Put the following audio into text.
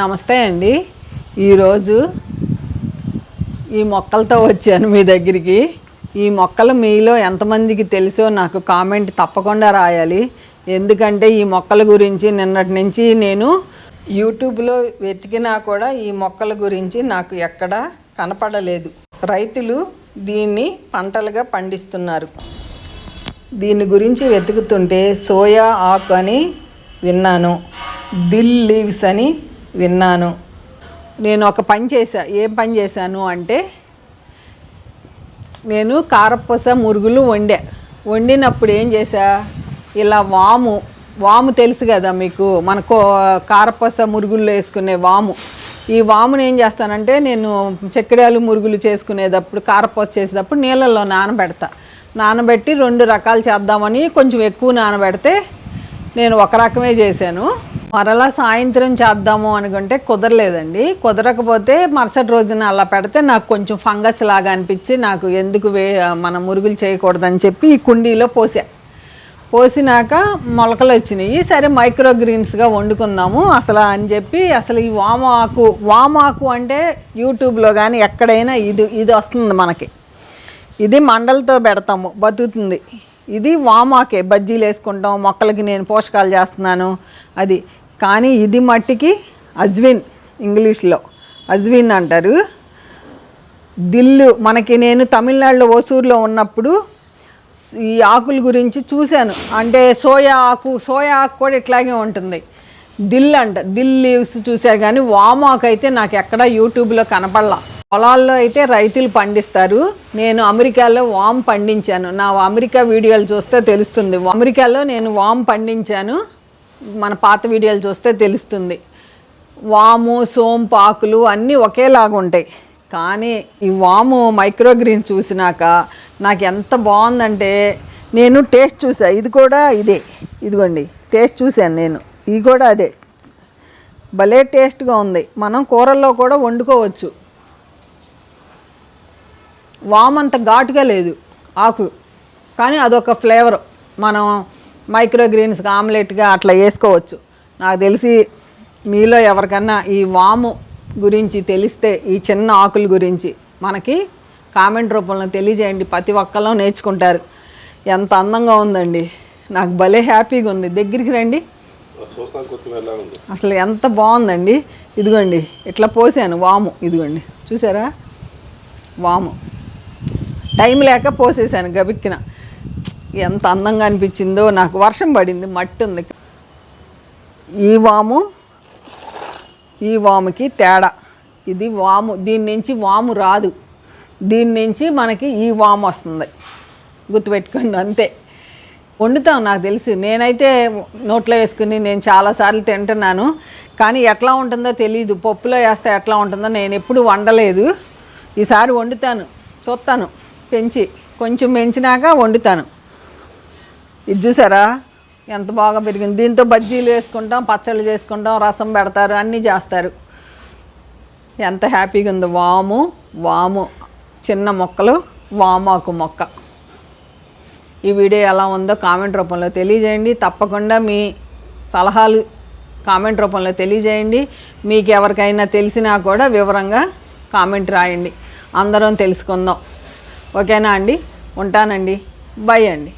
నమస్తే అండి. ఈరోజు ఈ మొక్కలతో వచ్చాను మీ దగ్గరికి. ఈ మొక్కలు మీలో ఎంతమందికి తెలుసో నాకు కామెంట్ తప్పకుండా రాయాలి. ఎందుకంటే ఈ మొక్కల గురించి నిన్నటి నుంచి నేను యూట్యూబ్లో వెతికినా కూడా ఈ మొక్కల గురించి నాకు ఎక్కడా కనపడలేదు. రైతులు దీన్ని పంటలుగా పండిస్తున్నారు. దీని గురించి వెతుకుతుంటే సోయా ఆకు అని విన్నాను. దిల్ లీవ్స్ అని విన్నాను. నేను ఒక పని చేశా. ఏం పని చేశాను అంటే నేను కారపూస మురుగులు వండా. వండినప్పుడు ఏం చేశా? ఇలా వాము వాము తెలుసు కదా మీకు మనకు కారపూస మురుగుల్లో వేసుకునే వాము. ఈ వాముని ఏం చేస్తానంటే నేను చెక్కడాలు మురుగులు చేసుకునేటప్పుడు కారపూస చేసేటప్పుడు నీళ్ళల్లో నానబెడతా. నానబెట్టి రెండు రకాలు చేద్దామని కొంచెం ఎక్కువ నానబెడితే నేను ఒక రకమే చేశాను. మరలా సాయంత్రం చేద్దాము అనుకుంటే కుదరలేదండి. కుదరకపోతే మరుసటి రోజున అలా పెడితే నాకు కొంచెం ఫంగస్ లాగా అనిపించి నాకు ఎందుకు వే మన మురుగులు చేయకూడదని చెప్పి ఈ కుండీలో పోసా. పోసినాక మొలకలు వచ్చినాయి. సరే మైక్రో గ్రీన్స్గా వండుకుందాము అసలు అని చెప్పి అసలు ఈ వామాకు వామాకు అంటే యూట్యూబ్లో కానీ ఎక్కడైనా ఇది ఇది వస్తుంది మనకి. ఇది మండలతో పెడతాము బతుకుతుంది. ఇది వామాకే బజ్జీలు వేసుకుంటాం మొక్కలకి నేను పోషకాలు చేస్తున్నాను అది. కానీ ఇది మట్టికి అజ్విన్ ఇంగ్లీష్లో. అజ్విన్ అంటారు. దిల్లు మనకి నేను తమిళనాడులో ఓసూరులో ఉన్నప్పుడు ఈ ఆకుల గురించి చూశాను. అంటే సోయా ఆకు సోయా ఆకు కూడా ఇట్లాగే ఉంటుంది. దిల్ అంట దిల్ లీవ్స్ చూశారు కానీ వాము అయితే నాకు ఎక్కడ యూట్యూబ్లో కనపడలా. పొలాల్లో అయితే రైతులు పండిస్తారు. నేను అమెరికాలో వామ్ పండించాను. నా అమెరికా వీడియోలు చూస్తే తెలుస్తుంది. అమెరికాలో నేను వామ్ పండించాను. మన పాత వీడియోలు చూస్తే తెలుస్తుంది. వాము సోంపు ఆకులు అన్నీ ఒకేలాగా ఉంటాయి. కానీ ఈ వాము మైక్రోగ్రీన్ చూసినాక నాకు ఎంత బాగుందంటే నేను టేస్ట్ చూసా. ఇది కూడా ఇదే. ఇదిగోండి టేస్ట్ చూశాను నేను. ఇది కూడా అదే. భలే టేస్ట్గా ఉంది. మనం కూరల్లో కూడా వండుకోవచ్చు. వామ్ అంత ఘాటుగా లేదు ఆకు కానీ అదొక ఫ్లేవర్. మనం మైక్రోగ్రీన్స్కి ఆమ్లెట్గా అట్లా వేసుకోవచ్చు. నాకు తెలిసి మీలో ఎవరికన్నా ఈ వాము గురించి తెలిస్తే ఈ చిన్న ఆకుల గురించి మనకి కామెంట్ రూపంలో తెలియజేయండి. ప్రతి ఒక్కళ్ళు నేర్చుకుంటారు. ఎంత అందంగా ఉందండి. నాకు భలే హ్యాపీగా ఉంది. దగ్గరికి రండి. అసలు ఎంత బాగుందండి. ఇదిగోండి ఇట్లా పోసాను వాము. ఇదిగోండి చూసారా? వాము. టైం లేక పోసేసాను గబిక్కిన. ఎంత అందంగా అనిపించిందో నాకు వర్షం పడింది మట్టి ఉంది ఈ వాము ఈ వాముకి తేడా. ఇది వాము దీని నుంచి వాము రాదు. దీని నుంచి మనకి ఈ వాము వస్తుంది. గుర్తుపెట్టుకోండి అంతే. వండుతాం నాకు తెలుసు. నేనైతే నోట్లో వేసుకుని నేను చాలాసార్లు తింటున్నాను. కానీ ఎట్లా ఉంటుందో తెలియదు పప్పులో వేస్తే ఎట్లా ఉంటుందో నేను ఎప్పుడు వండలేదు. ఈసారి వండుతాను. చూస్తాను. పెంచి కొంచెం పెంచినాక వండుతాను. ఇది చూసారా? ఎంత బాగా పెరిగింది. దీంతో బజ్జీలు వేసుకుంటాం పచ్చళ్ళు చేసుకుంటాం రసం పెడతారు అన్నీ చేస్తారు. ఎంత హ్యాపీగా ఉందో. వాము వాము చిన్న మొక్కలు వామాకు మొక్క. ఈ వీడియో ఎలా ఉందో కామెంట్ రూపంలో తెలియజేయండి. తప్పకుండా మీ సలహాలు కామెంట్ రూపంలో తెలియజేయండి. మీకు ఎవరికైనా తెలిసినా కూడా వివరంగా కామెంట్ రాయండి. అందరం తెలుసుకుందాం. ఓకేనా అండి? ఉంటానండి. బై అండి.